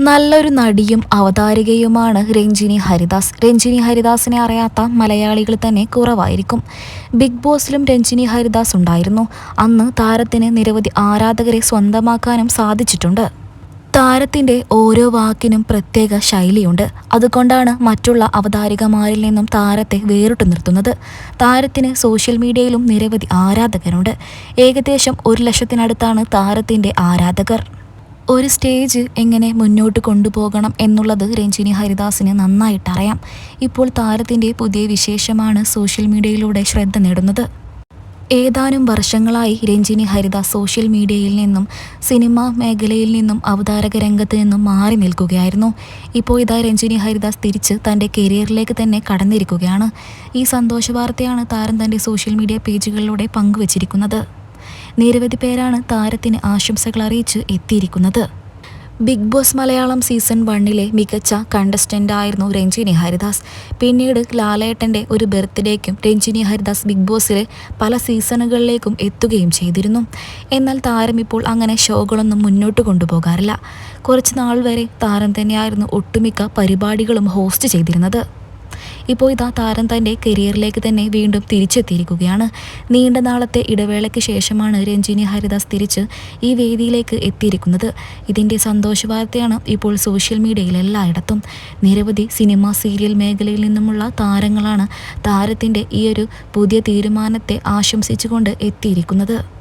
നല്ലൊരു നടിയും അവതാരികയുമാണ് രഞ്ജിനി ഹരിദാസ്. രഞ്ജിനി ഹരിദാസിനെ അറിയാത്ത മലയാളികൾ തന്നെ കുറവായിരിക്കും. ബിഗ് ബോസിലും രഞ്ജിനി ഹരിദാസ് ഉണ്ടായിരുന്നു. അന്ന് താരത്തിന് നിരവധി ആരാധകരെ സ്വന്തമാക്കാനും സാധിച്ചിട്ടുണ്ട്. താരത്തിന്റെ ഓരോ വാക്കിനും പ്രത്യേക ശൈലിയുണ്ട്. അതുകൊണ്ടാണ് മറ്റുള്ള അവതാരികമാരിൽ നിന്നും താരത്തെ വേറിട്ടു നിർത്തുന്നത്. താരത്തിന് സോഷ്യൽ മീഡിയയിലും നിരവധി ആരാധകരുണ്ട്. ഏകദേശം ഒരു ലക്ഷത്തിനടുത്താണ് താരത്തിന്റെ ആരാധകർ. ഒരു സ്റ്റേജ് എങ്ങനെ മുന്നോട്ട് കൊണ്ടുപോകണം എന്നുള്ളത് രഞ്ജിനി ഹരിദാസിന് നന്നായിട്ട് അറിയാം. ഇപ്പോൾ താരത്തിന്റെ പുതിയ വിശേഷമാണ് സോഷ്യൽ മീഡിയയിലൂടെ ശ്രദ്ധ നേടുന്നത്. ഏതാനും വർഷങ്ങളായി രഞ്ജിനി ഹരിദാസ് സോഷ്യൽ മീഡിയയിൽ നിന്നും സിനിമാ മേഖലയിൽ നിന്നും അവതാരക രംഗത്ത് നിന്നും മാറി നിൽക്കുകയായിരുന്നു. ഇപ്പോൾ ഇതാ രഞ്ജിനി ഹരിദാസ് തിരിച്ച് തന്റെ കരിയറിലേക്ക് തന്നെ കടന്നിരിക്കുകയാണ്. ഈ സന്തോഷ വാർത്തയാണ് താരം തന്റെ സോഷ്യൽ മീഡിയ പേജുകളിലൂടെ പങ്കുവച്ചിരിക്കുന്നത്. നിരവധി പേരാണ് താരത്തിന് ആശംസകൾ അറിയിച്ച് എത്തിയിരിക്കുന്നത്. ബിഗ് ബോസ് മലയാളം സീസൺ വണ്ണിലെ മികച്ച കണ്ടസ്റ്റന്റ് ആയിരുന്നു രഞ്ജിനി ഹരിദാസ്. പിന്നീട് ലാലേട്ടന്റെ ഒരു ബർത്ത്ഡേക്കും രഞ്ജിനി ഹരിദാസ് ബിഗ് ബോസിലെ പല സീസണുകളിലേക്കും എത്തുകയും ചെയ്തിരുന്നു. എന്നാൽ താരം ഇപ്പോൾ അങ്ങനെ ഷോകളൊന്നും മുന്നോട്ട് കൊണ്ടുപോകാറില്ല. കുറച്ച് നാൾ വരെ താരം തന്നെയായിരുന്നു ഒട്ടുമിക്ക പരിപാടികളും ഹോസ്റ്റ് ചെയ്തിരുന്നത്. ഇപ്പോൾ ഇതാ താരം തന്റെ കരിയറിലേക്ക് തന്നെ വീണ്ടും തിരിച്ചെത്തിയിരിക്കുകയാണ്. നീണ്ട നാളത്തെ ഇടവേളയ്ക്ക് ശേഷമാണ് രഞ്ജിനി ഹരിദാസ് തിരിച്ച് ഈ വേദിയിലേക്ക് എത്തിയിരിക്കുന്നത്. ഇതിന്റെ സന്തോഷവാർത്തയാണ് ഇപ്പോൾ സോഷ്യൽ മീഡിയയിൽ എല്ലായിടത്തും. നിരവധി സിനിമ സീരിയൽ മേഖലയിൽ നിന്നുമുള്ള താരങ്ങളാണ് താരത്തിന്റെ ഈ ഒരു പുതിയ തീരുമാനത്തെ ആശംസിച്ചുകൊണ്ട് എത്തിയിരിക്കുന്നത്.